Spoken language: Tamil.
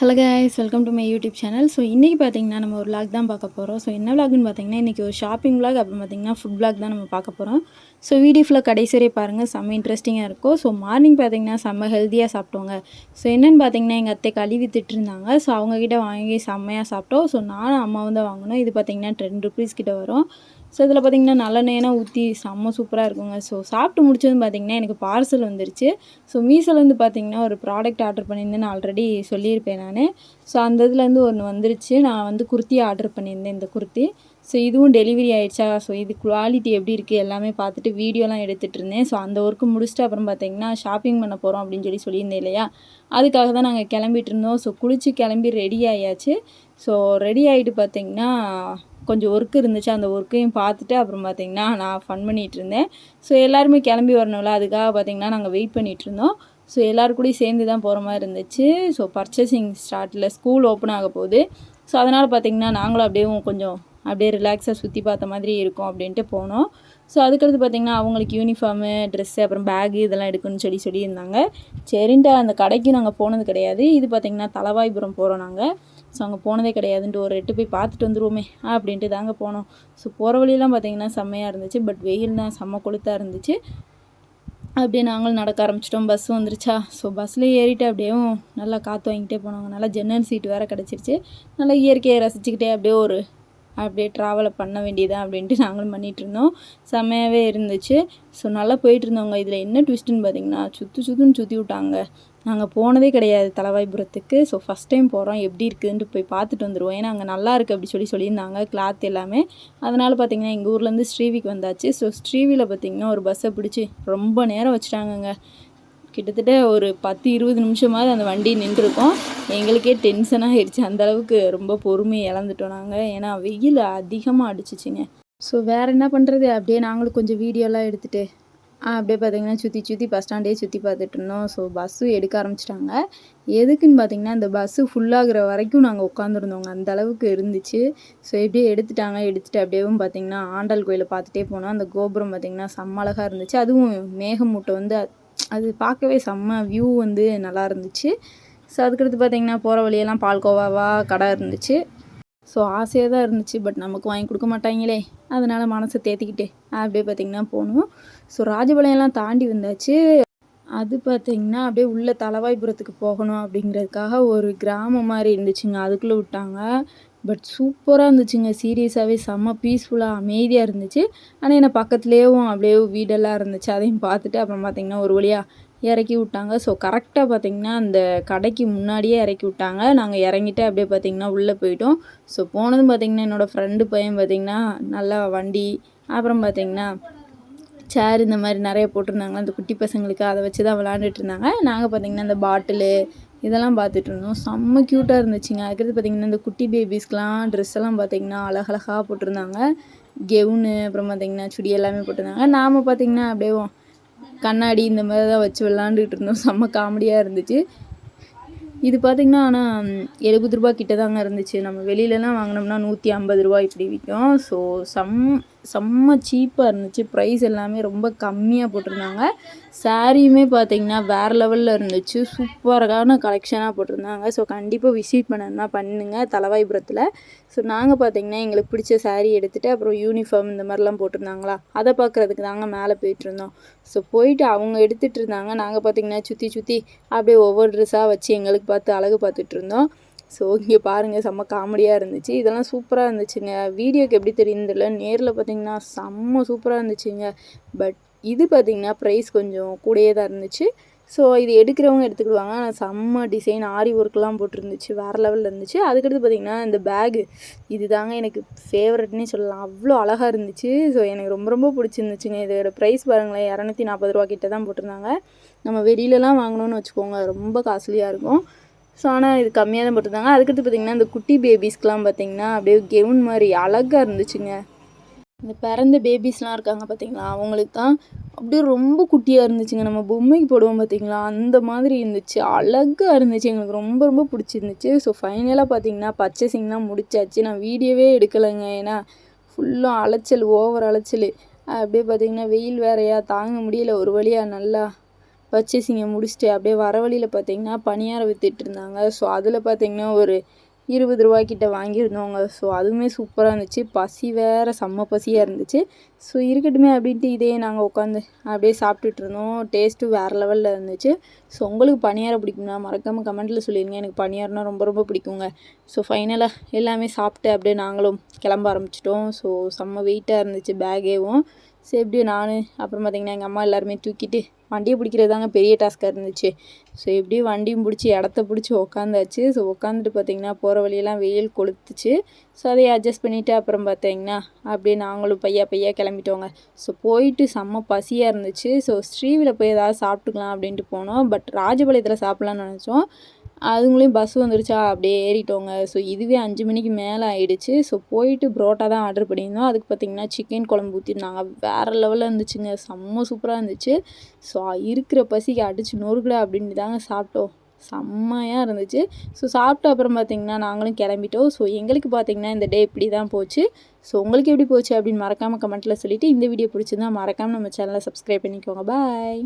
Hello guys welcome to my YouTube channel so இன்றைக்கி பார்த்தீங்கன்னா நம்ம ஒரு விளாக் தான் பார்க்க போகிறோம் ஸோ என்ன விளாக்னு பார்த்தீங்கன்னா இன்றைக்கி ஒரு ஷாப்பிங் விளாக் அப்புறம் பார்த்தீங்கன்னா ஃபுட் ப்ளாக் தான் நம்ம பார்க்க போகிறோம் ஸோ வீடியோ ஃபுல்லாக கடைசி வரை பாருங்கள் செம்ம இன்ட்ரெஸ்டிங்காக இருக்கும். ஸோ மார்னிங் பார்த்தீங்கன்னா செம்ம ஹெல்த்தியாக சாப்பிட்டோங்க. ஸோ என்னென்னு பார்த்தீங்கன்னா எங்கள் அத்தை கழுவி திட்டுருந்தாங்க ஸோ அவங்கக்கிட்ட வாங்கி செம்மையாக சாப்பிட்டோம். ஸோ நானும் அம்மாவும் தான் வாங்கினோம் இது பார்த்தீங்கன்னா டென் ருபீஸ் கிட்ட வரும். ஸோ இதில் பார்த்தீங்கன்னா நல்லெண்ணெய்னா ஊற்றி செம்ம சூப்பராக இருக்குங்க. ஸோ சாப்பிட்டு முடிச்சதும் பார்த்திங்கன்னா எனக்கு பார்சல் வந்துருச்சு. ஸோ மீஷோலேருந்து பார்த்திங்கன்னா ஒரு ப்ராடக்ட் ஆர்டர் பண்ணியிருந்தேன் நான் ஆல்ரெடி சொல்லியிருப்பேன் நான். ஸோ அந்த இதுலேருந்து ஒன்று வந்துருச்சு. நான் வந்து குர்த்தி ஆர்டர் பண்ணியிருந்தேன் இந்த குர்த்தி. ஸோ இதுவும் டெலிவரி ஆயிடுச்சா? ஸோ இது குவாலிட்டி எப்படி இருக்குது எல்லாமே பார்த்துட்டு வீடியோலாம் எடுத்துகிட்டு இருந்தேன். ஸோ அந்த ஒர்க்கு முடிச்சுட்டு அப்புறம் பார்த்தீங்கன்னா ஷாப்பிங் பண்ண போகிறோம் அப்படின்னு சொல்லி சொல்லியிருந்தேன் இல்லையா? அதுக்காக தான் நாங்கள் கிளம்பிட்டு இருந்தோம். ஸோ குளிச்சு கிளம்பி ரெடி ஆயாச்சு. ஸோ ரெடி ஆகிட்டு பார்த்தீங்கன்னா கொஞ்சம் ஒர்க் இருந்துச்சு. அந்த ஒர்க்கையும் பார்த்துட்டு அப்புறம் பார்த்தீங்கன்னா நான் ஃபன் பண்ணிகிட்டு இருந்தேன். ஸோ எல்லாருமே கிளம்பி வரணும்ல? அதுக்காக பார்த்தீங்கன்னா நாங்கள் வெயிட் பண்ணிகிட்டு இருந்தோம். ஸோ எல்லோரும் கூடயும் சேர்ந்து தான் போகிற மாதிரி இருந்துச்சு. ஸோ பர்ச்சேசிங் ஸ்டார்ட்டில் ஸ்கூல் ஓப்பன் ஆக போகுது. ஸோ அதனால் பார்த்தீங்கன்னா நாங்களும் அப்படியே கொஞ்சம் அப்படியே ரிலாக்ஸாக சுற்றி பார்த்த மாதிரி இருக்கும் அப்படின்ட்டு போனோம். ஸோ அதுக்கடுத்து பார்த்திங்கன்னா அவங்களுக்கு யூனிஃபார்மு ட்ரெஸ்ஸு அப்புறம் பேகு இதெல்லாம் எடுக்கணும்னு சொல்லி சொல்லியிருந்தாங்க. சரின்ட்டு அந்த கடைக்கு நாங்கள் போனது கிடையாது. இது பார்த்திங்கன்னா தலவாய்புரம் போகிறோம் நாங்கள் ஸோ அங்கே போனதே கிடையாதுன்ட்டு ஒரு எட்டு போய் பார்த்துட்டு வந்துருவோமே அப்படின்ட்டு தாங்க போனோம். ஸோ போகிற வழியெல்லாம் பார்த்திங்கன்னா செம்மையாக இருந்துச்சு. பட் வெயில் தான் செம்ம கொளுத்தாக இருந்துச்சு. அப்படியே நாங்களும் நடக்க ஆரம்பிச்சிட்டோம். பஸ் வந்துருச்சா? ஸோ பஸ்ஸில் ஏறிட்டு அப்படியே நல்லா காற்று வாங்கிட்டே போனாங்க. நல்லா ஜன்னல் சீட் வேறு கிடச்சிருச்சு. நல்லா இயற்கையை ரசிச்சுக்கிட்டே அப்படியே ஒரு அப்படியே ட்ராவலை பண்ண வேண்டியதான் அப்படின்ட்டு நாங்களும் பண்ணிகிட்டு இருந்தோம். செம்மையாகவே இருந்துச்சு. ஸோ நல்லா போயிட்டு இருந்தவங்க. இதில் என்ன ட்விஸ்ட்டுன்னு பார்த்தீங்கன்னா சுற்று சுற்றுன்னு சுற்றி விட்டாங்க. நாங்கள் போனதே கிடையாது தலவாய்புரத்துக்கு. ஸோ ஃபஸ்ட் டைம் போகிறோம் எப்படி இருக்குதுன்ட்டு போய் பார்த்துட்டு வந்துடுவோம் ஏன்னா அங்கே நல்லா இருக்குது அப்படி சொல்லி சொல்லியிருந்தாங்க கிளாத் எல்லாமே. அதனால் பார்த்திங்கன்னா எங்கள் ஊர்லேருந்து ஸ்ரீவிக்கு வந்தாச்சு. ஸோ ஸ்ரீவியில் பார்த்திங்கன்னா ஒரு பஸ்ஸை பிடிச்சி ரொம்ப நேரம் வச்சுட்டாங்கங்க. கிட்டத்தட்ட ஒரு பத்து இருபது நிமிஷமாவது அந்த வண்டி நின்றுருக்கோம். எங்களுக்கே டென்ஷனாக ஆயிடுச்சு அந்தளவுக்கு ரொம்ப பொறுமையை இழந்துட்டோம் நாங்கள் ஏன்னா வெயில் அதிகமாக அடிச்சிச்சிங்க. ஸோ வேறு என்ன பண்ணுறது அப்படியே நாங்களும் கொஞ்சம் வீடியோலாம் எடுத்துகிட்டு அப்படியே பார்த்தீங்கன்னா சுற்றி சுற்றி பஸ் ஸ்டாண்டே சுற்றி பார்த்துட்டு இருந்தோம். ஸோ பஸ்ஸும் எடுக்க ஆரம்பிச்சிட்டாங்க. எதுக்குன்னு பார்த்தீங்கன்னா இந்த பஸ்ஸு ஃபுல்லாகிற வரைக்கும் நாங்கள் உட்காந்துருந்தோங்க அந்த அளவுக்கு இருந்துச்சு. ஸோ எப்படியே எடுத்துட்டாங்க. எடுத்துகிட்டு அப்படியேவும் பார்த்தீங்கன்னா ஆண்டாள் கோயிலை பார்த்துட்டே போனோம். அந்த கோபுரம் பார்த்திங்கன்னா செம்ம அழகாக இருந்துச்சு. அதுவும் மேகமூட்டை வந்து அது பார்க்கவே செம்ம வியூ வந்து நல்லா இருந்துச்சு. ஸோ அதுக்கடுத்து பார்த்திங்கன்னா போகிற வழியெல்லாம் பால்கோவாவாக கடை இருந்துச்சு. ஸோ ஆசையாக தான் இருந்துச்சு பட் நமக்கு வாங்கி கொடுக்க மாட்டாங்களே. அதனால் மனசை தேத்திக்கிட்டு அப்படியே பார்த்திங்கன்னா போகணும் ஸோ ராஜபாளையம்லாம் தாண்டி வந்தாச்சு. அது பார்த்திங்கன்னா அப்படியே உள்ள தலவாய்புரத்துக்கு போகணும் அப்படிங்கிறதுக்காக ஒரு கிராமம் மாதிரி இருந்துச்சுங்க. அதுக்குள்ளே விட்டாங்க. பட் சூப்பராக இருந்துச்சுங்க. சீரியஸாகவே செம்ம பீஸ்ஃபுல்லாக அமைதியாக இருந்துச்சு. ஆனால் என்ன பக்கத்துலேயும் அப்படியே வீடெல்லாம் இருந்துச்சு. அதையும் பார்த்துட்டு அப்புறம் பார்த்திங்கன்னா ஒரு வழியாக இறக்கி விட்டாங்க. ஸோ கரெக்டாக பார்த்திங்கன்னா அந்த கடைக்கு முன்னாடியே இறக்கி விட்டாங்க. நாங்கள் இறங்கிட்டு அப்படியே பார்த்திங்கன்னா உள்ளே போயிட்டோம். ஸோ போனதும் பார்த்திங்கன்னா என்னோடய ஃப்ரெண்டு பையன் பார்த்திங்கன்னா நல்லா வண்டி அப்புறம் பார்த்திங்கன்னா சேர் இந்த மாதிரி நிறைய போட்டிருந்தாங்க. அந்த குட்டி பசங்களுக்கு அதை வச்சு தான் விளாண்டுட்டு இருந்தாங்க. நாங்கள் பார்த்திங்கன்னா அந்த பாட்டிலு இதெல்லாம் பார்த்துட்டு இருந்தோம் செம்ம க்யூட்டாக இருந்துச்சுங்க. அதுக்கடுத்து பார்த்திங்கன்னா இந்த குட்டி பேபிஸ்க்கெலாம் ட்ரெஸ் எல்லாம் பார்த்திங்கன்னா அழகழகாக போட்டிருந்தாங்க. கெவுனு அப்புறம் பார்த்திங்கன்னா சுடி எல்லாமே போட்டிருந்தாங்க. நாம் பார்த்திங்கன்னா அப்படியே கண்ணாடி இந்த மாதிரி தான் வச்சு விளாண்டுக்கிட்டு இருந்தோம். செம்ம காமெடியாக இருந்துச்சு. இது பார்த்திங்கன்னா ஆனால் எழுபது ரூபா கிட்ட தாங்க இருந்துச்சு. நம்ம வெளியிலலாம் வாங்கினோம்னா நூற்றி ஐம்பது ரூபா இப்படி விற்கும். ஸோ சம் செம்ம சீப்பாக இருந்துச்சு. ப்ரைஸ் எல்லாமே ரொம்ப கம்மியாக போட்டிருந்தாங்க. சாரியுமே பார்த்திங்கன்னா வேறு லெவலில் இருந்துச்சு. சூப்பரான கலெக்ஷனாக போட்டிருந்தாங்க. ஸோ கண்டிப்பாக விசிட் பண்ணணும்னா பண்ணுங்கள் தலவாய்புரத்தில். ஸோ நாங்கள் பார்த்திங்கன்னா எங்களுக்கு பிடிச்ச சாரீ எடுத்துகிட்டு அப்புறம் யூனிஃபார்ம் இந்த மாதிரிலாம் போட்டிருந்தாங்களா? அதை பார்க்குறதுக்கு தாங்க மேலே போயிட்டுருந்தோம் ஸோ போயிட்டு அவங்க எடுத்துகிட்டு இருந்தாங்க. நாங்கள் பார்த்திங்கன்னா சுற்றி சுற்றி அப்படியே ஒவ்வொரு ட்ரெஸ்ஸாக வச்சு எங்களுக்கு பார்த்து அழகு பார்த்துட்ருந்தோம் ஸோ இங்கே பாருங்கள் செம்ம காமெடியாக இருந்துச்சு. இதெல்லாம் சூப்பராக இருந்துச்சுங்க. வீடியோக்கு எப்படி தெரியும் நேரில் பார்த்தீங்கன்னா செம்ம சூப்பராக இருந்துச்சுங்க. பட் இது பார்த்திங்கன்னா ப்ரைஸ் கொஞ்சம் கூடயே தான் இருந்துச்சு. ஸோ இது எடுக்கிறவங்க எடுத்துக்கிடுவாங்க. ஆனால் செம்ம டிசைன் ஆரி ஒர்க்லாம் போட்டிருந்துச்சு. வேறு லெவலில் இருந்துச்சு. அதுக்கடுத்து பார்த்திங்கன்னா இந்த பேகு இது தாங்க எனக்கு ஃபேவரட்னே சொல்லலாம். அவ்வளோ அழகாக இருந்துச்சு. ஸோ எனக்கு ரொம்ப ரொம்ப பிடிச்சிருந்துச்சுங்க. இதோட ப்ரைஸ் பாருங்களேன் இரநூத்தி நாற்பது ரூபா கிட்ட தான் போட்டிருந்தாங்க. நம்ம வெளியிலலாம் வாங்கணும்னு வச்சுக்கோங்க ரொம்ப காஸ்ட்லியாக இருக்கும். ஸோ ஆனால் இது கம்மியாக தான் போட்டிருந்தாங்க. அதுக்கடுத்து பார்த்திங்கன்னா இந்த குட்டி பேபிஸ்க்கெலாம் பார்த்திங்கன்னா அப்படியே கெவுன் மாதிரி அழகாக இருந்துச்சுங்க. இந்த பிறந்த பேபிஸ்லாம் இருக்காங்க பார்த்தீங்களா அவங்களுக்கு தான் அப்படியே ரொம்ப குட்டியாக இருந்துச்சுங்க. நம்ம பொம்மைக்கு போடுவோம் பார்த்தீங்களா அந்த மாதிரி இருந்துச்சு. அழகாக இருந்துச்சு. எங்களுக்கு ரொம்ப ரொம்ப பிடிச்சிருந்துச்சு. ஸோ ஃபைனலாக பார்த்தீங்கன்னா பர்ச்சேசிங்லாம் முடிச்சாச்சு. நான் வீடியோவே எடுக்கலைங்க. ஏன்னா ஃபுல்லாக அலைச்சல் ஓவர் அலைச்சல். அப்படியே பார்த்திங்கன்னா வெயில் வேறையா தாங்க முடியல. ஒரு வழியாக நல்லா பர்ச்சேசிங்கை முடிச்சுட்டு அப்படியே வர வழியில் பார்த்தீங்கன்னா பணியாரம் வித்துட்டு இருந்தாங்க. ஸோ அதில் பார்த்தீங்கன்னா ஒரு இருபது ரூபாய்க்கிட்ட வாங்கியிருந்தோங்க. ஸோ அதுவுமே சூப்பராக இருந்துச்சு. பசி வேறு செம்ம பசியாக இருந்துச்சு. ஸோ இருக்கட்டுமே அப்படின்ட்டு இதே நாங்கள் உட்காந்து அப்படியே சாப்பிட்டுட்டு இருந்தோம். டேஸ்ட்டு வேறு லெவலில் இருந்துச்சு. ஸோ உங்களுக்கு பணியாரம் பிடிக்கும்னா மறக்காமல் கமெண்ட்டில் சொல்லிடுங்க எனக்கு பணியாரம்னா ரொம்ப ரொம்ப பிடிக்குங்க. ஸோ ஃபைனலாக எல்லாமே சாப்பிட்டு அப்படியே நாங்களும் கிளம்ப ஆரம்பிச்சிட்டோம். ஸோ செம்ம வெயிட்டாக இருந்துச்சு பேகேவும் சரி எப்படியும் நான். அப்புறம் பார்த்திங்கன்னா எங்கள் அம்மா எல்லாருமே தூக்கிட்டு வண்டியை பிடிக்கிறது தாங்க பெரிய டாஸ்க்காக இருந்துச்சு. ஸோ எப்படியும் வண்டியும் பிடிச்சி இடத்த பிடிச்சி உக்காந்தாச்சு. ஸோ உட்காந்துட்டு பார்த்திங்கன்னா போகிற வழியெல்லாம் வெயில் கொளுத்துச்சு. ஸோ அதை அட்ஜஸ்ட் பண்ணிவிட்டு அப்புறம் பார்த்தீங்கன்னா அப்படியே நாங்களும் பையா பையா கிளம்பிட்டோங்க. ஸோ போயிட்டு செம்ம பசியாக இருந்துச்சு. ஸோ ஸ்ரீவில் போய் ஏதாவது சாப்பிட்டுக்கலாம் அப்படின்ட்டு போனோம். பட் ராஜபாளையத்தில் சாப்பிட்லான்னு நினச்சோம். அதுங்களையும் பஸ் வந்துருச்சா? அப்படியே ஏறிட்டோங்க. ஸோ இதுவே அஞ்சு மணிக்கு மேலே ஆயிடுச்சு. ஸோ போயிட்டு புரோட்டா தான் ஆர்டர் பண்ணியிருந்தோம். அதுக்கு பார்த்திங்கன்னா சிக்கன் குழம்பு ஊற்றிருந்தாங்க வேறு லெவலில் இருந்துச்சுங்க. செம்ம சூப்பராக இருந்துச்சு. ஸோ இருக்கிற பசிக்கு அடிச்சு நொறுக்கல அப்படின்ட்டு தாங்க சாப்பிட்டோம். செம்மையாக இருந்துச்சு. ஸோ சாப்பிட்ட அப்புறம் பார்த்திங்கன்னா நாங்களும் கிளம்பிட்டோம். ஸோ எங்களுக்கு பார்த்திங்கன்னா இந்த டே இப்படி தான் போச்சு. ஸோ உங்களுக்கு எப்படி போச்சு அப்படின்னு மறக்காமல் கமெண்ட்டில் சொல்லிவிட்டு இந்த வீடியோ பிடிச்சிருந்தா மறக்காமல் நம்ம சேனலை சப்ஸ்கிரைப் பண்ணிக்கோங்க. பாய்